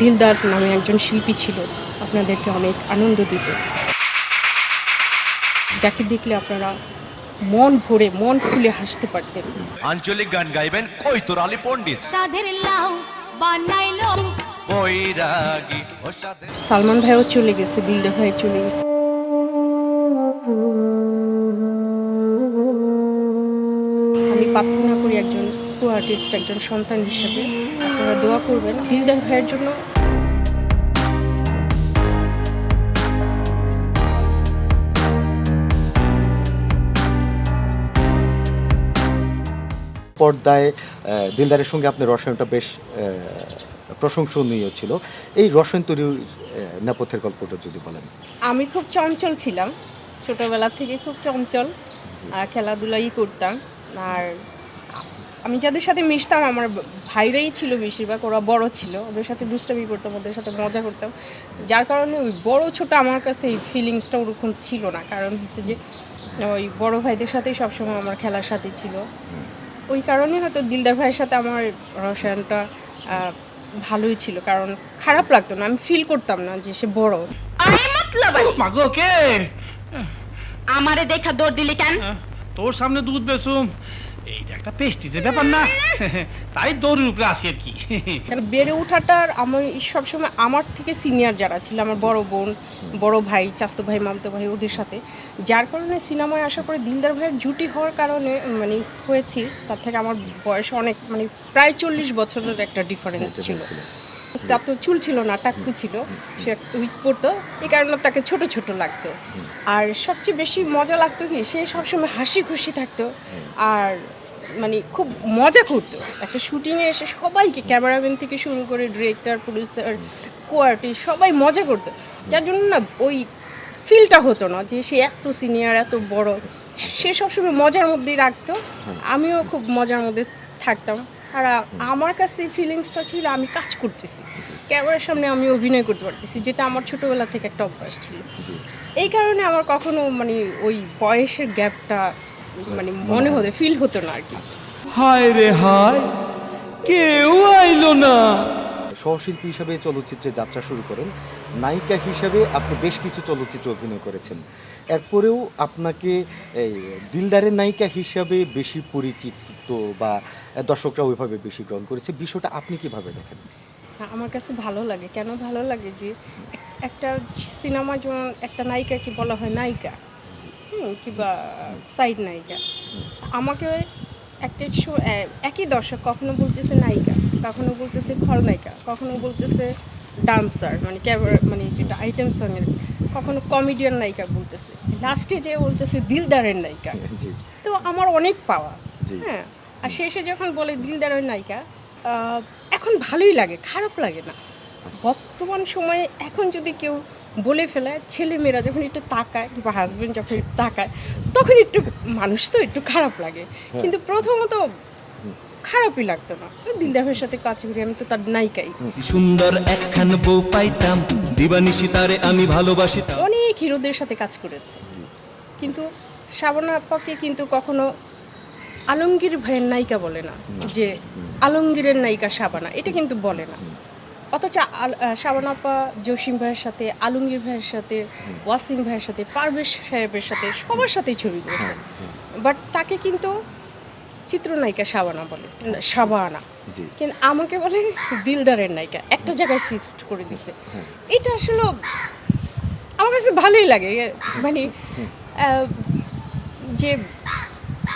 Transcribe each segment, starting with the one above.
দিলদার নামে একজন শিল্পী ছিল। আপনাদেরকে অনেক আনন্দ দিত। যাকে দেখলে আপনারা মন ভরে মন খুলে হাসতে পারতেন। আঞ্চলিক গান গাইবেন কৈতর আলী পণ্ডিত। সাধের লাউ বানাইলো। বৈরাগী ও সালমান ভাইও চলে গেছে দিলদার ভাই চলে গেছে। আমি প্রার্থনা করি একজন টু আর্টিস্ট একজন সন্তান হিসেবে। আপনারা দোয়া করবেন দিলদার ভাইয়ের জন্য। পর্দায় দিলদারের সঙ্গে আপনার রসায়নটা বেশ প্রশংসনীয় ছিল। এই রসায়ন তৈরি নেপথ্যের গল্পটা যদি বলেন। আমি খুব চঞ্চল ছিলাম। ছোটবেলা থেকে খুব চঞ্চল। আর খেলাধুলাই করতাম। আর আমি যাদের সাথে মিশতাম আমার ভাইরাই ছিল বেশিরভাগ ওরা বড় ছিল। ওদের সাথে দুষ্টামি করতাম ওদের সাথে মজা করতাম। যার কারণে ওই বড় ছোট আমার কাছে এই ফিলিংসটা ওরকম ছিল না। কারণ হচ্ছে যে ওই বড় ভাইদের সাথেই সবসময় আমার খেলার সাথে ছিল। ওই কারণে হয়তো দিলদার ভাইয়ের সাথে আমার রসায়নটা ভালোই ছিল। কারণ খারাপ লাগতো না আমি ফিল করতাম না যে সে বড়। আমারে দেখা দৌড় দিলি কেন? তোর সামনে দুধ বেসুম এইটা একটা পেস্টিজের ব্যাপার না। তাই দৌড়ের উপরে আসি আর কি। বেড়ে ওঠাটার আমার সবসময় আমার থেকে সিনিয়র যারা ছিল আমার বড় বোন বড় ভাই চাস্তো ভাই মামতো ভাই ওদের সাথে যার কারণে সিনেমায় আসার পরে দিলদার ভাইয়ের জুটি হওয়ার কারণে মানে হয়েছি তার থেকে আমার বয়স অনেক মানে প্রায় চল্লিশ বছরের একটা ডিফারেন্স ছিল। তার তো চুল ছিল না টাক্কু ছিল। সে উইক পড়তো এই কারণে তাকে ছোট ছোট লাগতো। আর সবচেয়ে বেশি মজা লাগতো কি, সে সবসময় হাসি খুশি থাকতো আর মানে খুব মজা করতো। একটা শুটিংয়ে এসে সবাইকে ক্যামেরাম্যান থেকে শুরু করে ডিরেক্টর প্রডিউসার কোয়ার্টি সবাই মজা করতো। যার জন্য না ওই ফিলটা হতো না যে সে এত সিনিয়র এত বড়। সে সবসময় মজার মধ্যেই রাখতো। আমিও খুব মজার মধ্যে থাকতাম। আর আমার কাছে ফিলিংসটা ছিল আমি কাজ করতেছি। ক্যামেরার সামনে আমি অভিনয় করতে পারতেছি যেটা আমার ছোটোবেলা থেকে একটা অভ্যাস ছিল। এই কারণে আমার কখনো মানে ওই বয়সের গ্যাপটা মানে মনে হতো ফিল হতো না আর কি। হায় রে হায় কেউ আইলো না। সহশিল্পী হিসাবে চলচ্চিত্রে যাত্রা শুরু করেন। নায়িকা হিসাবে আপনি বেশ কিছু চলচ্চিত্রে অভিনয় করেছেন। এরপরেও আপনাকে এই দিলদারের নায়িকা হিসাবে বেশি পরিচিত বা দর্শকরা ওইভাবে বেশি গ্রহণ করেছে। বিষয়টা আপনি কীভাবে দেখেন? আমার কাছে ভালো লাগে। কেন ভালো লাগে যে একটা সিনেমা যেমন একটা নায়িকাকে বলা হয় নায়িকা? কিংবা সাইড নায়িকা। আমাকে একটা শো- একই দর্শক কখনো বলতেছে নায়িকা কখনো বলতেছে খলনায়িকা কখনো বলতেছে ডান্সার মানে ক্যামেরা মানে যেটা আইটেম সঙ্গের কখনো কমেডিয়ান নায়িকা বলতেছে। লাস্টে যে বলতেছে দিলদারের নায়িকা। তো আমার অনেক পাওয়া। হ্যাঁ। আর শেষে যখন বলে দিলদারের নায়িকা এখন ভালোই লাগে খারাপ লাগে না। বর্তমান সময়ে এখন যদি কেউ বলে ফেলে ছেলেমেয়েরা যখন একটু তাকায় কিংবা হাজবেন্ড যখন একটু তাকায় তখন একটু মানুষ তো একটু খারাপ লাগে। কিন্তু প্রথমত খারাপই লাগতো না। দিলদারের সাথে কাজ করি আমি তো তার নায়িকাই। সুন্দর একখান বউ পাইতাম দিবানিশি তারে আমি ভালোবাসিতাম। অনেক হিরোদের সাথে কাজ করেছে। কিন্তু শাবানা আপ্পাকে কিন্তু কখনো আলমগীর ভাইয়ের নায়িকা বলে না যে আলমগীরের নায়িকা শাবানা এটা কিন্তু বলে না। অথচ শাবানা আপা জসিম ভাইয়ের সাথে আলমগীর ভাইয়ের সাথে ওয়াসিম ভাইয়ের সাথে পারভেজ সাহেবের সাথে সবার সাথেই ছবি করেছে। বাট তাকে কিন্তু চিত্রনায়িকা শাবানা বলে শাবানা। কিন্তু আমাকে বলে দিলদারের নায়িকা একটা জায়গায় ফিক্সড করে দিছে। এটা আসলে আমার কাছে ভালোই লাগে। মানে যে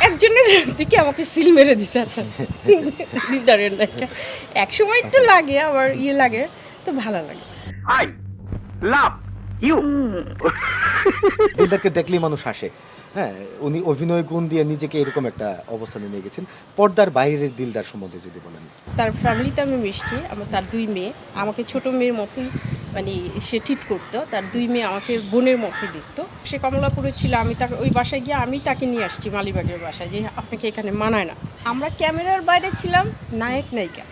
একজনের দিকে আমাকে সিল মেরে দিছে আচ্ছা। দিদারের একটা এক সময় একটু লাগে আবার ইয়ে লাগে তো ভালো লাগে। I love you. দিদারকে দেখলেই মানুষ হাসে। হ্যাঁ উনি অভিনয় গুণ দিয়ে নিজেকে এরকম একটা অবস্থানে নিয়ে গেছেন। পর্দার বাইরের দিলদার সম্বন্ধে যদি বলেন। তার ফ্যামিলিতে আমি মিষ্টি আমার তার দুই মেয়ে। আমাকে ছোট মেয়ের মতোই মানে সে ট্রিট করতো। তার দুই মেয়ে আমাকে বোনের মতোই দেখতো। সে কমলাপুরে ছিল আমি তাকে ওই বাসায় গিয়ে আমি তাকে নিয়ে আসছি মালিবাগের বাসায় যে আপনাকে এখানে মানায় না। আমরা ক্যামেরার বাইরে ছিলাম নায়ক নায়িকা।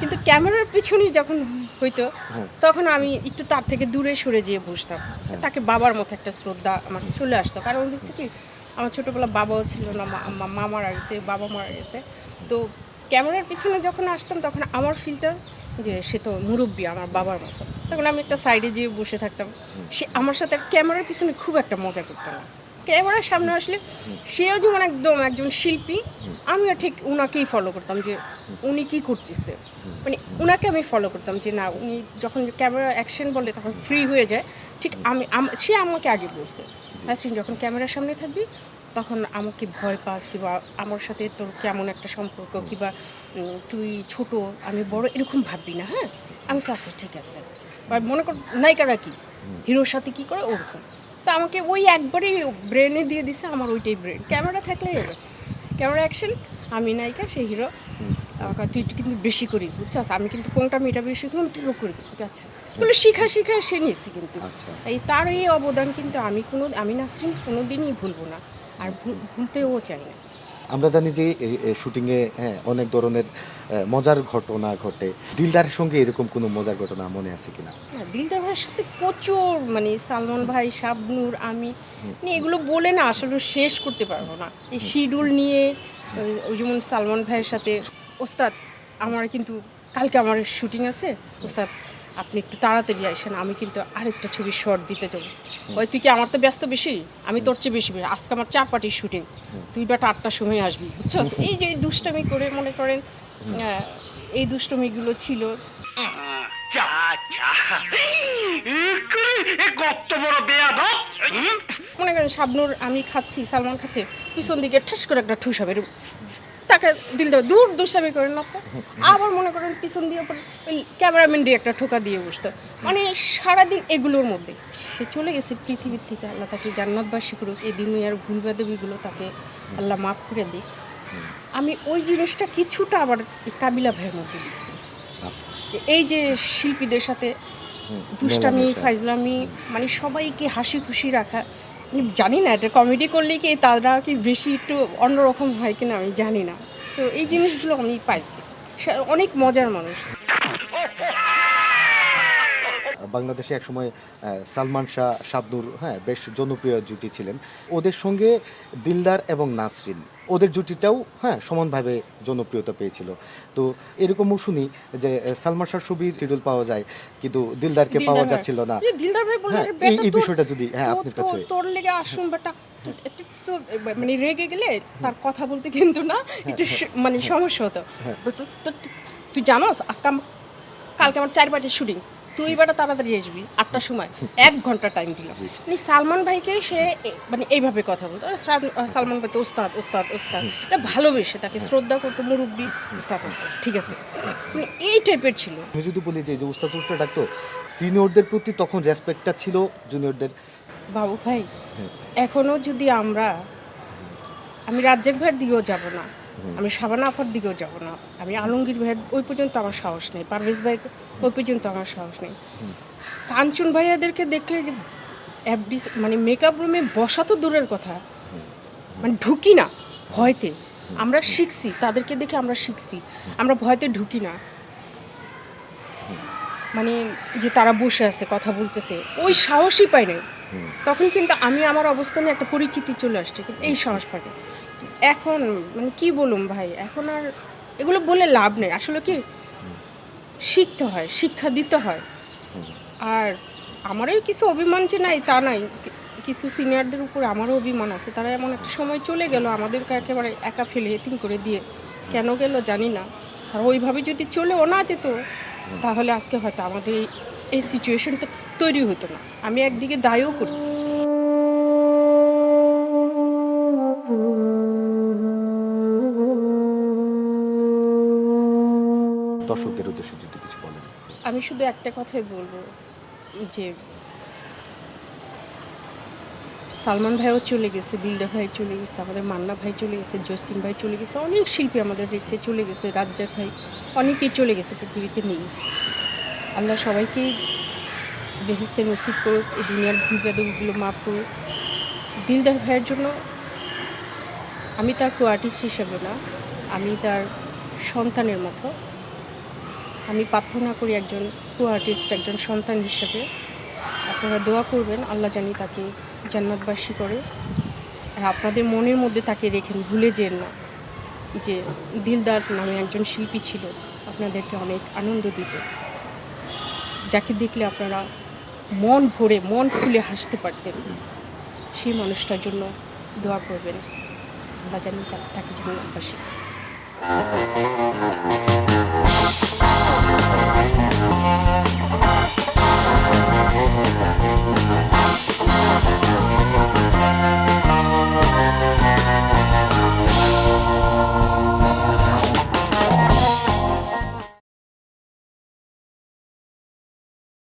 কিন্তু ক্যামেরার পিছনে যখন হইতো হ্যাঁ। তখন আমি একটু তার থেকে দূরে সরে যেয়ে বসতাম। তাকে বাবার মতো একটা শ্রদ্ধা আমার চলে আসতো। কারণ হচ্ছে কি আমার ছোটোবেলা বাবাও ছিল না মা- মারা গেছে বাবা মারা গেছে। তো ক্যামেরার পিছনে যখন আসতাম তখন আমার ফিল্টার যে সে তো মুরব্বী আমার বাবার মতো। তখন আমি একটা সাইডে যেয়ে বসে থাকতাম। সে আমার সাথে ক্যামেরার পিছনে খুব একটা মজা করতাম না। ক্যামেরার সামনে আসলে সেও যেমন একদম একজন শিল্পী, আমিও ঠিক উনাকেই ফলো করতাম যে উনি কি করতেছে। মানে উনাকে আমি ফলো করতাম যে না, উনি যখন ক্যামেরা অ্যাকশন বলে তখন ফ্রি হয়ে যায়। ঠিক আমি সে আমাকে আগে বলছে নাসরিন যখন ক্যামেরার সামনে থাকবি, তখন আমাকে ভয় পাস কিংবা আমার সাথে তোর কেমন একটা সম্পর্ক কিংবা তুই ছোট, আমি বড়, এরকম ভাববি না হ্যাঁ? আমি আচ্ছা ঠিক আছে। মনে কর, নায়িকারা কি? হিরোর সাথে কি করে? ওরকম। তো আমাকে ওই একবারেই ব্রেনে দিয়ে দিছে আমার ওইটাই ব্রেন ক্যামেরা থাকলেই হয়ে গেছে। ক্যামেরা অ্যাকশন আমি নায়িকা সেই হিরো আমাকে তুই একটু কিন্তু বেশি করিস বুঝছস? আমি কিন্তু কোনটা মেয়েটা বেশি আমি তুইও করিস ঠিক আছে? বলে শিখা শিখা সে নিয়েছি কিন্তু। আচ্ছা। এই তার এই অবদান কিন্তু আমি কোনো আমি নাসরিন কোনো দিনই ভুলবো না। আর ভুল- ভুলতেও চাই না। আমরা জানি যে শুটিংয়ে হ্যাঁ অনেক ধরনের মজার ঘটনা ঘটে। দিলদারের সঙ্গে এরকম কোনো মজার ঘটনা মনে আছে কিনা? না দিলদার ভাইয়ের সাথে প্রচুর মানে সালমান ভাই শাবনুর আমি মানে এগুলো বলে না আসলে শেষ করতে পারব না। এই শিডিউল নিয়ে ওই যেমন সালমান ভাইয়ের সাথে ওস্তাদ আমার কিন্তু কালকে আমার শুটিং আছে ওস্তাদ আপনি একটু তাড়াতাড়ি আসেন আমি কিন্তু আরেকটা ছবি শর্ট দিতে যাব। ওই তুই কি আমার তো ব্যস্ত বেশি? আমি তোর চেয়ে বেশি বেশি আজকে আমার চার পার্টির শুটিং তুই বেটা আটটার সময় আসবি বুঝছ এই যে এই দুষ্টামি করে মনে করেন এই দুষ্টমিগুলো ছিল। বড় বেয়াদ মনে করেন শাবনুর আমি খাচ্ছি সালমান খাচ্ছে পিছন দিকে ঠাস করে একটা ঠুসা বেরো তাকে দিল দেবে। দূর দুষ্টামি করেন না আবার মনে করেন পিছন দিয়ে ওই ক্যামেরাম্যান দিয়ে একটা ঠোকা দিয়ে বসতো। মানে সারাদিন এগুলোর মধ্যে। সে চলে গেছে পৃথিবীর থেকে। আল্লাহ তাকে জান্নাতবাসী করুক। এই দুনিয়ার ভুল বাদবিগুলো তাকে আল্লাহ মাফ করে দিক। আমি ওই জিনিসটা কিছুটা আবার এই কাবিলা ভাইয়ের মধ্যে দিচ্ছি আচ্ছা। এই যে শিল্পীদের সাথে দুষ্টামি মেলামেশা। ফাইজলামি মানে সবাইকে হাসি খুশি রাখা জানি না, এটা কমেডি করলে কি তারা কি বেশি একটু অন্যরকম হয় কিনা আমি জানি না। তো এই জিনিসগুলো আমি পাইছি। অনেক মজার মানুষ। বাংলাদেশে একসময় সালমান শাহ শাবনুর হ্যাঁ বেশ জনপ্রিয় জুটি ছিলেন। ওদের সঙ্গে দিলদার এবং নাসরিন ওদের জুটিটাও হ্যাঁ সমানভাবে জনপ্রিয়তা পেয়েছিল। তো এরকমও শুনি যে সালমান শাহ ছবির শিডিউল পাওয়া যায় কিন্তু দিলদারকে পাওয়া যাচ্ছিল না। এই দিলদার ভাই বলল হ্যাঁ, এই- বিষয়টা যদি- হ্যাঁ, আপনার কাছে- তোর লেগে আসুন বেটা তো- মানে রেগে গেলে তার কথা বলতে কিন্তু না একটু মানে সমস্যা হতো। তুই জানোস আজকে কালকে আমার চার পার্টির শুটিং তুই বেটা তাড়াতাড়ি আসবি আটটার সময়। এক ঘণ্টা টাইম দিল। মানে সালমান ভাইকে সে মানে এইভাবে কথা বলতো। সালমান ভাই তো ওস্তাদ ওস্তাদ ওস্তাদ এটা ভালোবেসে তাকে শ্রদ্ধা করতো মুরব্বী। ওস্তাদ ওস্তাদ ঠিক আছে। মানে এই টাইপের ছিল। আমি যদি বলি যে উস্তাদ উস্তাদ ডাকতো সিনিয়রদের প্রতি তখন রেসপেক্টটা ছিল জুনিয়রদের বাবু ভাই এখনও যদি আমরা আমি রাজ্জাক ভাইয়ের দিকেও যাব না আমি সাবানা আফার দিকেও যাব না। আমি আলমগীর ভাইয়ের ওই পর্যন্ত আমার সাহস নেই পারভেজ ভাইয়ের ওই পর্যন্ত আমার সাহস নেই। কাঞ্চন ভাইয়াদেরকে দেখলে যে অ্যাবডি মানে মেকআপ রুমে বসা তো দূরের কথা। মানে ঢুকি না ভয়তে। আমরা শিখছি তাদেরকে দেখে আমরা শিখছি। আমরা ভয়তে ঢুকি না। মানে যে তারা বসে আছে কথা বলতেছে ওই সাহসই পাই নাই। তখন কিন্তু আমি আমার অবস্থানে একটা পরিচিতি চলে আসছে কিন্তু এই সাহস পাই। এখন মানে কি বলুম ভাই? এখন আর এগুলো বলে লাভ নেই। আসলে কি? শিখতে হয়, শিক্ষা দিতে হয়। আর আমারও কিছু অভিমান যে নাই, তা নাই। কিছু সিনিয়রদের উপর আমারও অভিমান আছে। তারা এমন একটা সময় চলে গেল, আমাদেরকে একেবারে একা ফেলে, এতিম করে দিয়ে। কেন গেল জানি না। তারা ওইভাবে যদি চলেও না যেত, তাহলে আজকে হয়তো আমাদের এই সিচুয়েশনটা তৈরি হতো না। আমি একদিকে দায়ও করি। দর্শকদের উদ্দেশ্যে যদি কিছু বলেন। আমি শুধু একটা কথাই বলব যে, সালমান ভাইও চলে গেছে, দিলদা ভাই চলে গেছে, আমাদের মান্না ভাই চলে গেছে, জসিম ভাই চলে গেছে, অনেক শিল্পী আমাদের রেখে চলে গেছে, রাজ্জাক ভাই, অনেকেই চলে গেছে, পৃথিবীতে নেই। আল্লাহ সবাইকেই বেহেস্তে নসিব করুক, এই দুনিয়ার ভুল বেদগুলো মাফ করুক। দিলদার ভাইয়ের জন্য আমি তার কো আর্টিস্ট হিসেবে না, আমি তার সন্তানের মতো। আমি প্রার্থনা করি একজন কো আর্টিস্ট একজন সন্তান হিসেবে। আপনারা দোয়া করবেন, আল্লাহ জানি তাকে জান্নাতবাসী করে। আর আপনাদের মনের মধ্যে তাকে রেখেন, ভুলে যেন না যে দিলদার নামে একজন শিল্পী ছিল, আপনাদেরকে অনেক আনন্দ দিত। যাকে দেখলে আপনারা মন ভরে, মন খুলে হাসতে পারতেন, সেই মানুষটার জন্য দোয়া করবেন। আল্লাহ জানি তাকে যেন বাসি